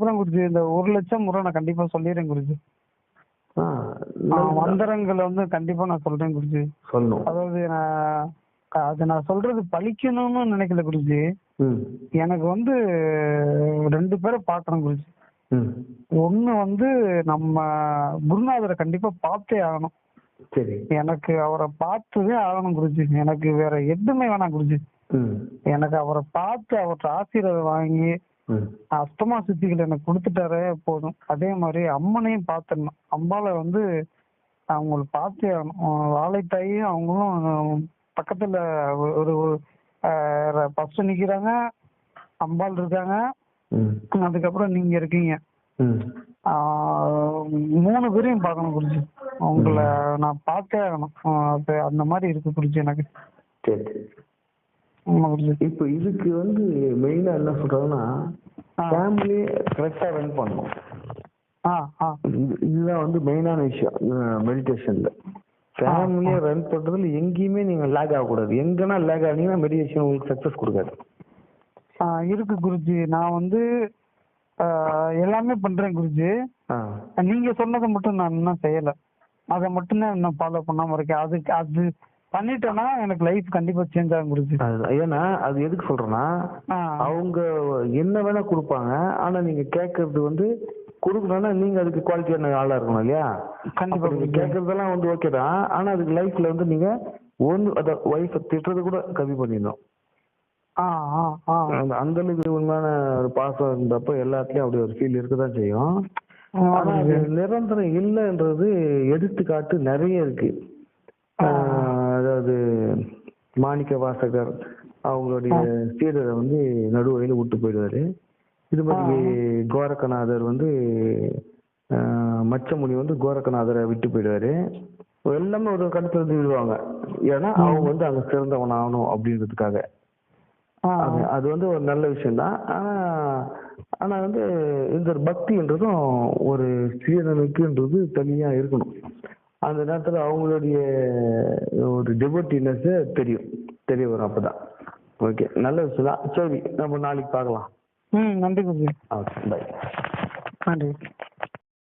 அப்புறம் குருஜி இந்த ஒரு லட்சம் முறை நான் கண்டிப்பா சொல்லிடுறேன் குருஜி. மந்திரங்களை வந்து கண்டிப்பா நான் சொல்றேன் குருஜி. சொல்லணும். அதாவது நான் அது நான் சொல்றது பழிக்கணும்னு நினைக்கல குருஜி. எனக்கு வந்து ரெண்டு பேரை பார்க்கணும் குருஜி. ஒண்ணு வந்து நம்ம குருநாதரை கண்டிப்பா பார்த்தே ஆகணும். எனக்கு அவரை பார்த்ததே ஆகணும் குருஜி. எனக்கு வேற எதுவுமே வேணாம் குருஜி. எனக்கு அவரை பார்த்து அவர்கிட்ட ஆசீர்வாதம் வாங்கி அஷ்டமா சித்திகள் எனக்கு கொடுத்துட்டாரே போதும். அதே மாதிரி அம்மனையும் பார்த்துடணும். அம்பாவை வந்து அவங்கள பார்த்தே வாழைத்தாயும் அவங்களும் பக்கத்துல ஒரு- ஃபர்ஸ்ட் நிக்கிறாங்க. அம்பாள் இருக்காங்க. அதுக்கப்புறம் நீங்க இருக்கீங்க. மூணு பேரையும் பார்க்கணும் குருஜி உங்களை நான் பார்த்தே ஆகணும். அந்த மாதிரி இருக்கு குருஜி எனக்கு சரி சரி ஆமா குருஜி இப்போ இதுக்கு வந்து மெயினா என்ன சொல்றாங்கன்னா ஆ. ஃபேமிலியை கரெக்டா ரன் இது- இதுதான் வந்து மெயினான விஷயம் மெடிடேஷன்ல ஃபேமிலியை ரன் பண்றதுல எங்கேயுமே நீங்க லேக் ஆகக்கூடாது. எங்கன்னா லேக் ஆனீங்கன்னா மெடிடேஷன் உங்களுக்கு சக்சஸ் கொடுக்காது. இருக்கு குருஜி. நான் வந்து எல்லாமே பண்றேன் குருஜி. நீங்க சொன்னதை மட்டும் நான் இன்னும் செய்யல. அதை மட்டும்தான் இன்னும் ஃபாலோ பண்ணாம இருக்கேன். அதுக்கு அது பண்ணிட்டேன்னா எனக்கு லைஃப் கண்டிப்பா சேஞ்ச் ஆகும் குருஜி. ஏன்னா அது எதுக்கு சொல்றேன்னா அவங்க என்ன வேணா கொடுப்பாங்க ஆனா நீங்க கேட்கறது வந்து கொடுக்கணும்னா நீங்க அதுக்கு குவாலிட்டியான ஆளா இருக்கணும் இல்லையா? கண்டிப்பா நீங்க குருஜி. கேட்கறதெல்லாம் வந்து ஓகே தான். ஆனா அதுக்கு லைஃப்ல வந்து நீங்க ஒன்னு அத ஒய்ஃப திட்டுறது கூட கம்மி பண்ணிடணும். ஆ ஆ ஆ. அந்த அளவுக்கு உண்மையான ஒரு பாசம் இருந்தப்ப எல்லாத்துலயும் அப்படி ஒரு ஃபீல் இருக்கதான் செய்யும். நிரந்தரம் இல்லைன்றது எடுத்துக்காட்டு நிறைய இருக்கு. அதாவது மாணிக்க வாசகர் அவங்களுடைய சீடரை வந்து நடுவழியில விட்டு போயிடுவாரு. இது மாதிரி கோரக்கநாதர் வந்து மச்சமுனி வந்து கோரக்கநாதரை விட்டு போயிடுவாரு. எல்லாமே ஒரு கருத்துல இருந்து விடுவாங்க. ஏன்னா அவங்க வந்து அங்க சிறந்தவன் ஆகணும் அப்படின்றதுக்காக. அது அது வந்து ஒரு நல்ல விஷயம் தான் ஆனா ஆனா வந்து இந்த பக்தின்றதும் ஒரு சீரமைக்குன்றது தனியா இருக்கணும். அந்த நேரத்துல அவங்களுடைய ஒரு டெபோட்டினஸ் தெரியும். தெரிய வரும் அப்பதான். ஓகே நல்ல விஷயம் தான் சரி நம்ம நாளைக்கு பார்க்கலாம். ம் நன்றி ஓகே பை நன்றி.